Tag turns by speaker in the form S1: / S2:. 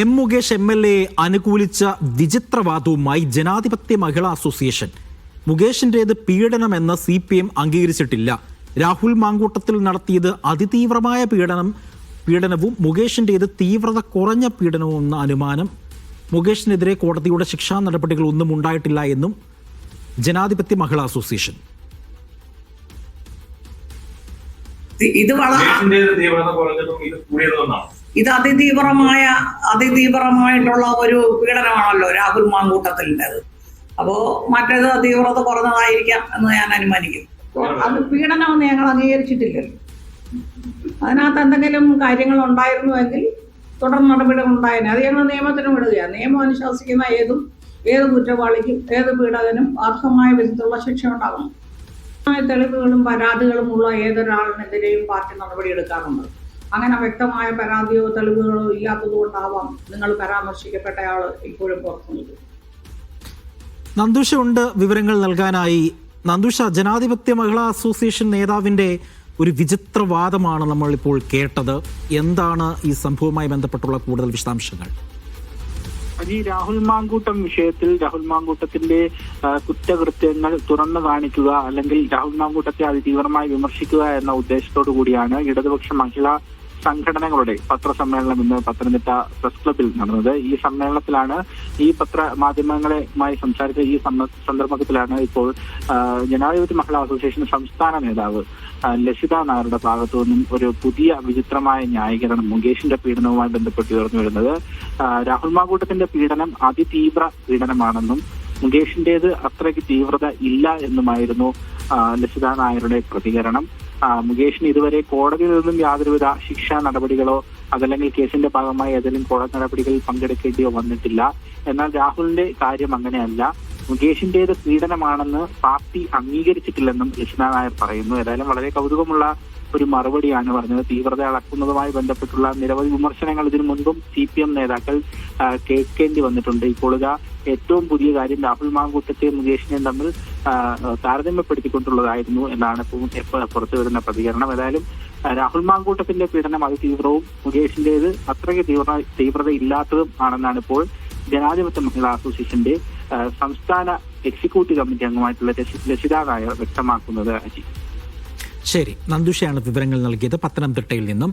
S1: M Mukesh M L A അനുകൂലിച്ച വിചിത്രവാദവുമായി ജനാധിപത്യ മഹിളാ association. മുകേഷിന്റേത് പീഡനമെന്ന് സി പി എം അംഗീകരിച്ചിട്ടില്ല. രാഹുൽ മാങ്കൂട്ടത്തിൽ നടത്തിയത് അതിതീവ്രമായ പീഡനം പീഡനവും മുകേഷിന്റേത് തീവ്രത കുറഞ്ഞ പീഡനവും എന്ന അനുമാനം. മുകേഷിനെതിരെ കോടതിയുടെ ശിക്ഷാ നടപടികൾ ഒന്നും ഉണ്ടായിട്ടില്ല എന്നും ജനാധിപത്യ മഹിളാ അസോസിയേഷൻ.
S2: ഇത് വളരെ
S3: ദേശിന്റെ തീവ്രത കുറഞ്ഞതും ഇത്
S2: അതിതീവ്രമായ അതിതീവ്രമായിട്ടുള്ള ഒരു പീഡനമാണല്ലോ രാഹുൽ മാങ്കൂട്ടത്തിന്റെത് അപ്പോ മറ്റേത് തീവ്രത കുറഞ്ഞതായിരിക്കാം എന്ന് ഞാൻ അനുമാനിക്കും അത് പീഡനമെന്ന് ഞങ്ങൾ അംഗീകരിച്ചിട്ടില്ലല്ലോ. അതിനകത്ത് എന്തെങ്കിലും കാര്യങ്ങൾ ഉണ്ടായിരുന്നുവെങ്കിൽ തുടർ നടപടികൾ ഉണ്ടായേനെ അത് ഞങ്ങൾ നിയമത്തിന് വിടുകയാണ്. നിയമം അനുശാസിക്കുന്ന ഏതും ഏത് കുറ്റവാളിക്കും ഏത് പീഡകനും അർഹമായ വിധത്തിലുള്ള ശിക്ഷ ഉണ്ടാകണം. തെളിവുകളും പരാതികളും ഉള്ള ഏതൊരാളിനെതിരെയും പാർട്ടി നടപടിയെടുക്കാറുണ്ട്. അങ്ങനെ വ്യക്തമായ പരാതിയോ തെളിവുകളോ ഇല്ലാത്തതുകൊണ്ടാവാം നിങ്ങൾ പരാമർശിക്കപ്പെട്ടയാൾ ഇപ്പോഴും പുറത്തു നന്ദുഷുണ്ട്
S1: നന്ദുഷ ഉണ്ട് വിവരങ്ങൾ നൽകാനായി. നന്ദുഷ ജനാധിപത്യ മഹിളാ അസോസിയേഷൻ നേതാവിന്റെ ഒരു വിചിത്ര വാദമാണ് നമ്മൾ ഇപ്പോൾ കേട്ടത്. എന്താണ് ഈ സംഭവവുമായി ബന്ധപ്പെട്ടുള്ള കൂടുതൽ വിശദാംശങ്ങൾ?
S4: ഈ രാഹുൽ മാങ്കൂട്ടം വിഷയത്തിൽ രാഹുൽ മാങ്കൂട്ടത്തിന്റെ കുറ്റകൃത്യങ്ങൾ തുറന്നു കാണിക്കുക അല്ലെങ്കിൽ രാഹുൽ മാങ്കൂട്ടത്തെ അതിതീവ്രമായി വിമർശിക്കുക എന്ന ഉദ്ദേശത്തോടു കൂടിയാണ് ഇടതുപക്ഷ മഹിളാ സംഘടനകളുടെ പത്രസമ്മേളനം ഇന്ന് പത്തനംതിട്ട പ്രസ് ക്ലബിൽ നടന്നത്. ഈ സമ്മേളനത്തിലാണ് ഈ പത്ര മാധ്യമങ്ങളുമായി സംസാരിച്ച ഈ സന്ദർഭത്തിലാണ് ഇപ്പോൾ ജനാധിപത്യ മഹിളാ അസോസിയേഷൻ സംസ്ഥാന നേതാവ് ലസിത നായരുടെ ഭാഗത്തു നിന്നും ഒരു പുതിയ വിചിത്രമായ ന്യായീകരണം മുകേഷിന്റെ പീഡനവുമായി ബന്ധപ്പെട്ട് ഉയർന്നു വരുന്നത്. രാഹുൽ മാങ്കൂട്ടത്തിന്റെ പീഡനം അതിതീവ്ര പീഡനമാണെന്നും മുകേഷിന്റേത് അത്രയ്ക്ക് തീവ്രത ഇല്ല എന്നുമായിരുന്നു ലസിത നായരുടെ പ്രതികരണം. മുകേഷിന് ഇതുവരെ കോടതിയിൽ നിന്നും യാതൊരുവിധ ശിക്ഷാ നടപടികളോ അതല്ലെങ്കിൽ കേസിന്റെ ഭാഗമായി ഏതെങ്കിലും കോടതി നടപടികളിൽ പങ്കെടുക്കേണ്ടിയോ വന്നിട്ടില്ല. എന്നാൽ രാഹുലിന്റെ കാര്യം അങ്ങനെയല്ല. മുകേഷിന്റേത് പീഡനമാണെന്ന് പാർട്ടി അംഗീകരിച്ചിട്ടില്ലെന്നും ലക്ഷ്മ നായർ പറയുന്നു. ഏതായാലും വളരെ കൗതുകമുള്ള ഒരു മറുപടിയാണ് പറഞ്ഞത്. തീവ്രത അളക്കുന്നതുമായി ബന്ധപ്പെട്ടുള്ള നിരവധി വിമർശനങ്ങൾ ഇതിനു മുൻപും സി പി എം നേതാക്കൾ കേൾക്കേണ്ടി വന്നിട്ടുണ്ട്. ഇപ്പോൾ ഇതാ ഏറ്റവും പുതിയ കാര്യം രാഹുൽ മാങ്കൂട്ടത്തെയും മുകേഷിനെയും തമ്മിൽ താരതമ്യപ്പെടുത്തിക്കൊണ്ടുള്ളതായിരുന്നു എന്നാണ് പുറത്തു വരുന്ന പ്രതികരണം. ഏതായാലും രാഹുൽ മാങ്കൂട്ടത്തിന്റെ പീഡനം അതിതീവ്രവും മുകേഷിന്റേത് അത്രയ്ക്ക് തീവ്ര തീവ്രത ഇല്ലാത്തതും ആണെന്നാണ് ഇപ്പോൾ ജനാധിപത്യ മഹിളാ അസോസിയേഷന്റെ സംസ്ഥാന എക്സിക്യൂട്ടീവ് കമ്മിറ്റി അംഗമായിട്ടുള്ള ലസിത നായർ വ്യക്തമാക്കുന്നത്
S1: ശരി. നന്ദുഷയാണ് വിവരങ്ങൾ നൽകിയത് പത്തനംതിട്ടയിൽ നിന്നും.